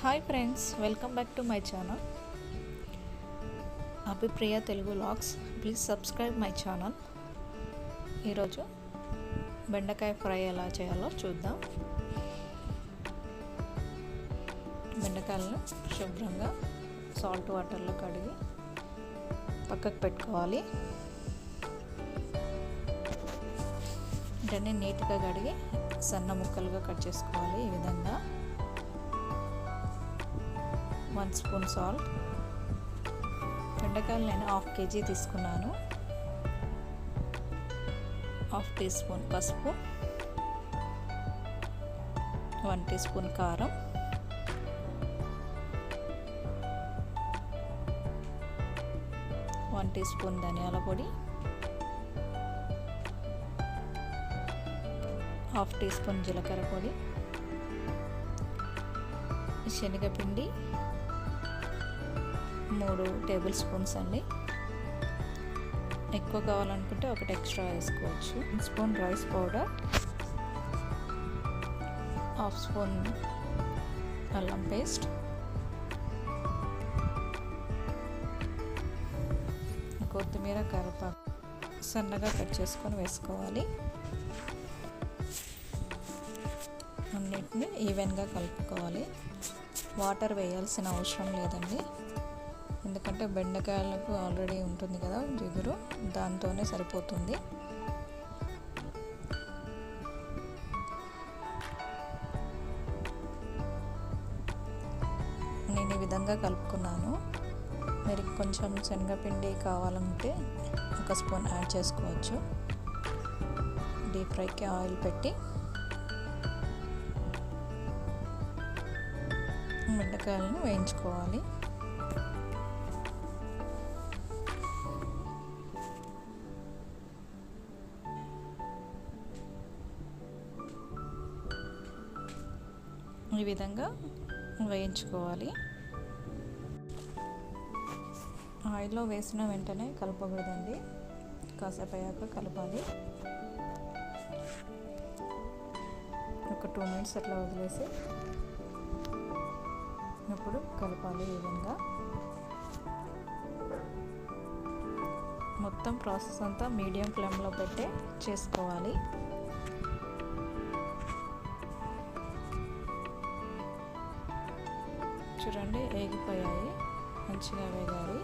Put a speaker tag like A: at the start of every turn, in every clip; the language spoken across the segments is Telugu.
A: Hi friends welcome back to my channel. Abhipriya Telugu logs please subscribe my channel. ఈరోజు బెండకాయ ఫ్రై ఎలా చేయాలో చూద్దాం. బెండకాయలను శుభ్రంగా సాల్ట్ వాటర్లో కడిగి పక్కకు పెట్టుకోవాలి. వెంటనే నీట్గా కడిగి సన్న ముక్కలుగా కట్ చేసుకోవాలి ఈ విధంగా. One spoon salt. బెండకాయలు నేను హాఫ్ కేజీ తీసుకున్నాను. హాఫ్ టీ స్పూన్ పసుపు. వన్ టీ స్పూన్ కారం. వన్ టీ స్పూన్ ధనియాల పొడి. హాఫ్ టీ స్పూన్ జీలకర్ర పొడి. శనగపిండి. మూడు టేబుల్ స్పూన్స్ అండి. ఎక్కువ కావాలనుకుంటే ఒకటి ఎక్స్ట్రా వేసుకోవచ్చు. Spoon rice powder half spoon అల్లం పేస్ట్ కొత్తిమీర కరివేపాకు సన్నగా కట్ చేసుకొని వేసుకోవాలి. అన్నిటిని ఈవెన్గా కలుపుకోవాలి. వాటర్ వేయాల్సిన అవసరం లేదండి. ఎందుకంటే బెండకాయలకు ఆల్రెడీ ఉంటుంది కదా జిగురు దాంతోనే సరిపోతుంది. నేను ఈ విధంగా కలుపుకున్నాను. మీరు కొంచెం శనగపిండి కావాలంటే ఒక స్పూన్ యాడ్ చేసుకోవచ్చు. డీప్ ఫ్రైకి ఆయిల్ పెట్టి బెండకాయలను వేయించుకోవాలి. ఈ విధంగా వేయించుకోవాలి. ఆయిల్లో వేసిన వెంటనే కలపకూడదండి. కాసేపు అయ్యాక కలపాలి. ఒక టూ మినిట్స్ అట్లా వదిలేసి ఇప్పుడు కలపాలి ఈ విధంగా. మొత్తం ప్రాసెస్ అంతా మీడియం ఫ్లేమ్లో పెట్టే చేసుకోవాలి. చూడండి వేగిపోయాయి మంచిగా వేగాలి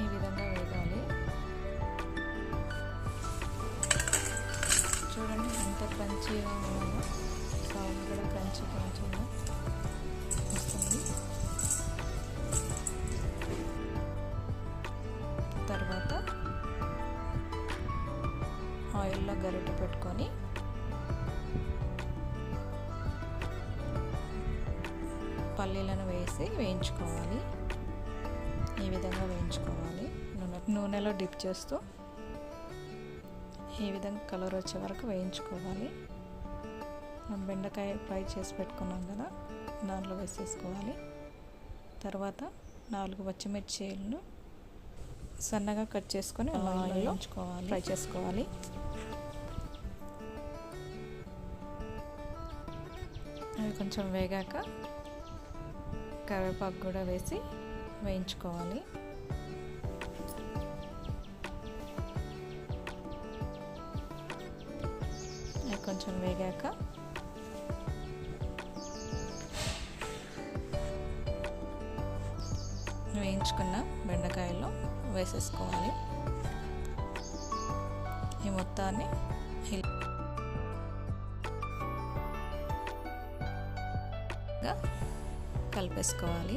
A: ఈ విధంగా వేగాలి. చూడండి ఎంత క్రంచీగా ఉన్నాయో సౌండ్ కూడా కంచి క్రంచీగా వస్తుంది. తర్వాత ఆయిల్లో గరిటె పెట్టుకొని పల్లీలను వేసి వేయించుకోవాలి. ఈ విధంగా వేయించుకోవాలి. నూనె నూనెలో డిప్ చేస్తూ ఈ విధంగా కలర్ వచ్చే వరకు వేయించుకోవాలి. మనం బెండకాయ ఫ్రై చేసి పెట్టుకున్నాం కదా దాంట్లో వేసేసుకోవాలి. తర్వాత నాలుగు పచ్చిమిర్చీలను సన్నగా కట్ చేసుకొని ఆయిల్లో వేయించుకోవాలి. ఫ్రై చేసుకోవాలి. అవి కొంచెం వేగాక కరివేపాకు కూడా వేసి వేయించుకోవాలి. కొంచెం వేగాక వేయించుకున్న బెండకాయలు వేసేసుకోవాలి. ఈ మొత్తాన్ని కలిపేసుకోవాలి.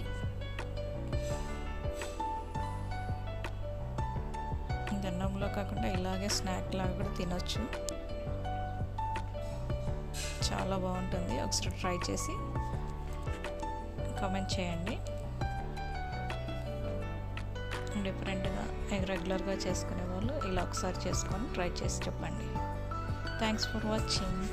A: అన్నంలో కాకుండా ఇలాగే స్నాక్ లాగా కూడా తినొచ్చు. చాలా బాగుంటుంది. ఒకసారి ట్రై చేసి కామెంట్ చేయండి. డిఫరెంట్గా రెగ్యులర్గా చేసుకునే వాళ్ళు ఇలా ఒకసారి చేసుకొని ట్రై చేసి చెప్పండి. Thanks for watching